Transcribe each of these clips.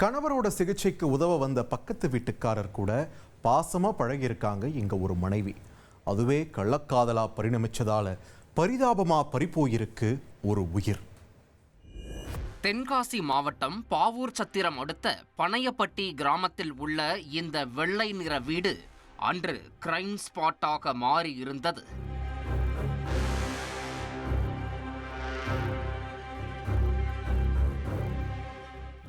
கணவரோட சிகிச்சைக்கு உதவ வந்த பக்கத்து வீட்டுக்காரர் கூட பாசமா பழகியிருக்காங்க இங்க ஒரு மனைவி. அதுவே கள்ளக்காதலா பரிணமிச்சதால பரிதாபமா பறிப்போயிருக்கு ஒரு உயிர். தென்காசி மாவட்டம் பாவூர் சத்திரம் அடுத்த பனையப்பட்டி கிராமத்தில் உள்ள இந்த வெள்ளை நிற வீடு அன்று கிரைம் ஸ்பாட்டாக மாறி இருந்தது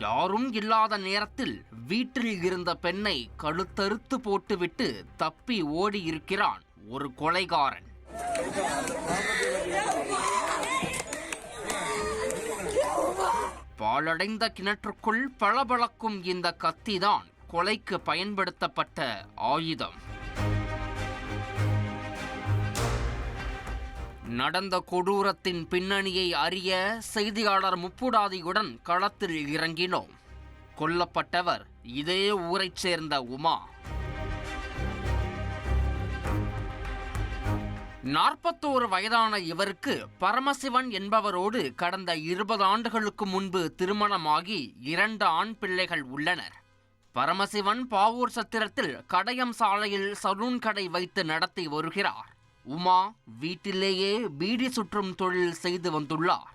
யாரும் இல்லாத நேரத்தில் வீட்டில் இருந்த பெண்ணை கழுத்தறுத்து போட்டுவிட்டு தப்பி ஓடி இருக்கிறான் ஒரு கொலைகாரன். பாழடைந்த கிணற்றுக்குள் பளபளக்கும் இந்த கத்திதான் கொலைக்கு பயன்படுத்தப்பட்ட ஆயுதம். நடந்த கொடூரத்தின் பின்னணியை அறிய செய்தியாளர் முப்புடாதியுடன் களத்தில் இறங்கினோம். கொல்லப்பட்டவர் இதே ஊரைச் சேர்ந்த உமா. நாற்பத்தோரு வயதான இவருக்கு பரமசிவன் என்பவரோடு கடந்த இருபது ஆண்டுகளுக்கு முன்பு திருமணமாகி இரண்டு ஆண் பிள்ளைகள் உள்ளனர். பரமசிவன் பாவூர் சத்திரத்தில் கடையம் சாலையில் சலூன் கடை வைத்து நடத்தி வருகிறார். உமா வீட்டிலேயே பீடி சுற்றும் தொழில் செய்து வந்துள்ளார்.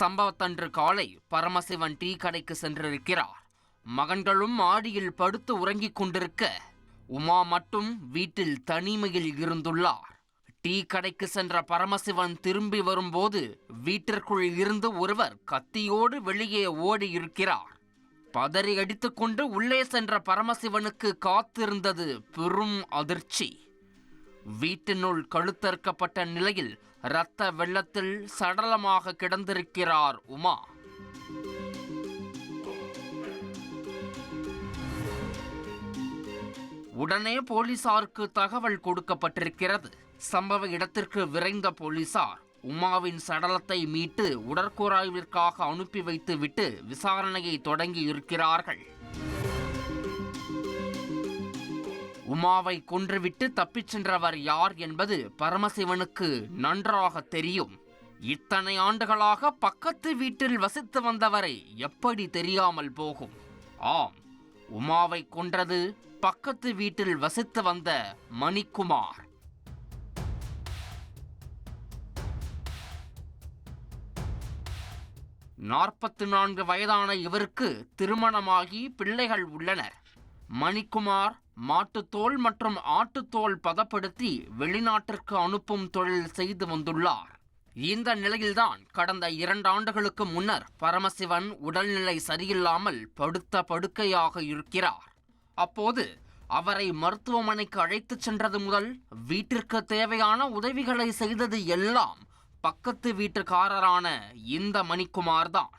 சம்பவத்தன்று காலை பரமசிவன் டீ கடைக்கு சென்றிருக்கிறார். மகன்களும் ஆடியில் படுத்து உறங்கிக் கொண்டிருக்க உமா மட்டும் வீட்டில் தனிமையில் இருந்துள்ளார். டீ கடைக்கு சென்ற பரமசிவன் திரும்பி வரும்போது வீட்டிற்குள் இருந்து ஒருவர் கத்தியோடு வெளியே ஓடி இருக்கிறார் பதறி அடித்துக்கொண்டு உள்ளே சென்ற பரமசிவனுக்கு காத்திருந்தது பெரும் அதிர்ச்சி. வீட்டினுள் கழுத்தறுக்கப்பட்ட நிலையில் இரத்த வெள்ளத்தில் சடலமாக கிடந்திருக்கிறார் உமா. உடனே போலீசாருக்கு தகவல் கொடுக்கப்பட்டிருக்கிறது. சம்பவ இடத்திற்கு விரைந்த போலீசார் உமாவின் சடலத்தை மீட்டு உடற்கூறாய்விற்காக அனுப்பி வைத்துவிட்டு விசாரணையை தொடங்கி இருக்கிறார்கள் உமாவை கொன்றுவிட்டு தப்பிச் சென்றவர் யார் என்பது பரமசிவனுக்கு நன்றாக தெரியும். இத்தனை ஆண்டுகளாக பக்கத்து வீட்டில் வசித்து வந்தவரை எப்படி தெரியாமல் போகும்? ஆம் உமாவை கொன்றது பக்கத்து வீட்டில் வசித்து வந்த மணிக்குமார். நாற்பத்தி நான்கு வயதான இவருக்கு திருமணமாகி பிள்ளைகள் உள்ளனர். மணிக்குமார் மாட்டுத்தோல் மற்றும் ஆட்டுத்தோல் பதப்படுத்தி வெளிநாட்டிற்கு அனுப்பும் தொழில் செய்து வந்துள்ளார். இந்த நிலையில்தான் கடந்த இரண்டு ஆண்டுகளுக்கு முன்னர் பரமசிவன் உடல்நிலை சரியில்லாமல் படுத்த படுக்கையாக இருக்கிறார். அப்போது அவரை மருத்துவமனைக்கு அழைத்துச் சென்றது முதல் வீட்டிற்கு தேவையான உதவிகளை செய்தது எல்லாம் பக்கத்து வீட்டுக்காரரான இந்த மணிக்குமார் தான்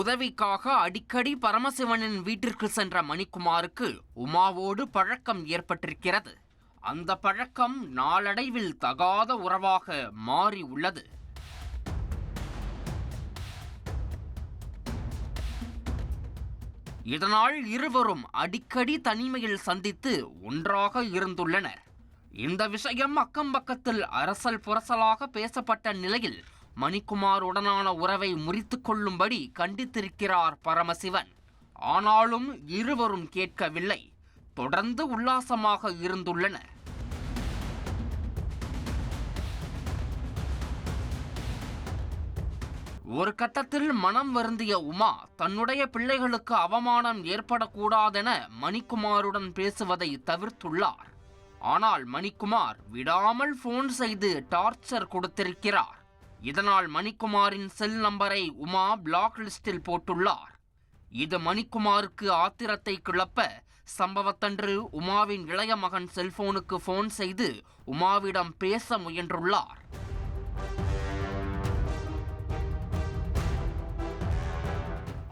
உதவிக்காக அடிக்கடி பரமசிவனின் வீட்டிற்கு சென்ற மணிக்குமாருக்கு உமாவோடு பழக்கம் ஏற்பட்டிருக்கிறது. அந்த பழக்கம் நாளடைவில் தகாத உறவாக மாறி உள்ளது. இதனால் இருவரும் அடிக்கடி தனிமையில் சந்தித்து ஒன்றாக இருந்துள்ளனர். இந்த விஷயம் அக்கம் பக்கத்தில் அரசல் புரசலாக பேசப்பட்ட நிலையில் மணிக்குமாருடனான உறவை முறித்து கொள்ளும்படி கண்டித்திருக்கிறார் பரமசிவன். ஆனாலும் இருவரும் கேட்கவில்லை. தொடர்ந்து உல்லாசமாக இருந்துள்ளனர் ஒரு கட்டத்தில் மனம் வருந்திய உமா தன்னுடைய பிள்ளைகளுக்கு அவமானம் ஏற்படக்கூடாதென மணிக்குமாருடன் பேசுவதை தவிர்த்துள்ளார். ஆனால் மணிக்குமார் விடாமல் போன் செய்து டார்ச்சர் கொடுத்திருக்கிறார். இதனால் மணிக்குமாரின் செல் நம்பரை உமா பிளாக் லிஸ்டில் போட்டுள்ளார். இது மணிக்குமாருக்கு ஆத்திரத்தை கிளப்ப சம்பவத்தன்று உமாவின் இளைய மகன் செல்போனுக்கு போன் செய்து உமாவிடம் பேச முயன்றுள்ளார்.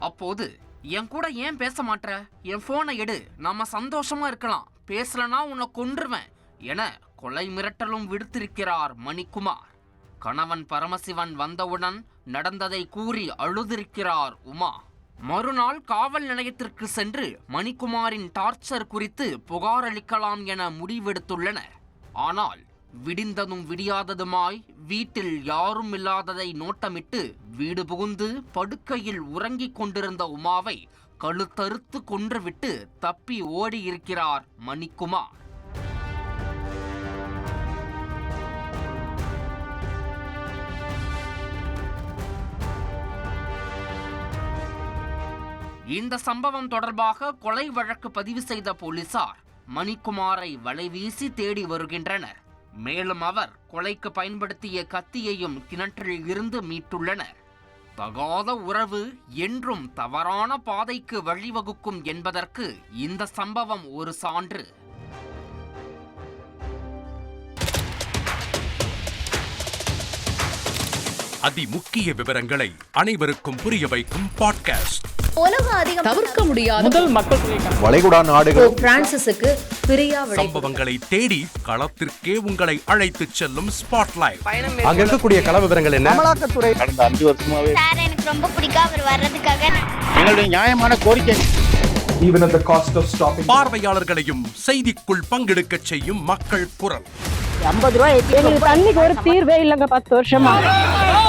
அப்போது என் கூட ஏன் பேச மாட்டேற என் போனை எடு. நாம சந்தோஷமா இருக்கலாம். பேசலனா உன்னை கொன்றுவேன் என கொலை மிரட்டலும் விடுத்திருக்கிறார் மணிக்குமார். கணவன் பரமசிவன் வந்தவுடன் நடந்ததை கூறி அழுதிருக்கிறார் உமா. மறுநாள் காவல் நிலையத்திற்கு சென்று மணிக்குமாரின் டார்ச்சர் குறித்து புகார் அளிக்கலாம் என முடிவெடுத்துள்ளனர். ஆனால் விடிந்ததும் விடியாததுமாய் வீட்டில் யாரும் இல்லாததை நோட்டமிட்டு வீடு புகுந்து படுக்கையில் உறங்கிக் கொண்டிருந்த உமாவை கழுத்தறுத்து கொன்றுவிட்டு தப்பி ஓடியிருக்கிறார் மணிக்குமார் இந்த சம்பவம் தொடர்பாக கொலை வழக்கு பதிவு செய்த போலீசார் மணிக்குமாரை வலைவீசி தேடி வருகின்றனர். மேலும் அவர் கொலைக்கு பயன்படுத்திய கத்தியையும் கிணற்றில் இருந்து மீட்டுள்ளனர். தகாத உறவு என்றும் தவறான பாதைக்கு வழிவகுக்கும் என்பதற்கு இந்த சம்பவம் ஒரு சான்று. அதிமுக்கிய விவரங்களை அனைவருக்கும் புரிய வைக்கும் பாட்காஸ்ட். உலக அதிகம் தவிர்க்க முடியாத முதல் மக்கள் வளைகுடா நாடுகள். பிரான்சிஸுக்கு பிரியா சம்பவங்களை தேடி களத்திற்கே உங்களை அழைத்துச் செல்லும் ஸ்பாட்லைட் அங்க இருக்கக்கூடிய கள விவரங்கள் என்ன? கடந்த அஞ்சு வருஷமாவே சார் எனக்கு ரொம்ப பிடிக்கும் அவர் வர்றதுக்காக எங்களுடைய நியாயமான கோரிக்கை. பார்வையாளர்களையும் செய்திக்குள் பங்கெடுக்கச் செய்யும் மக்கள் குரல். எங்களுக்கு தண்ணிக்கு ஒரு தீர்வே இல்லைங்க பத்து வருஷமா.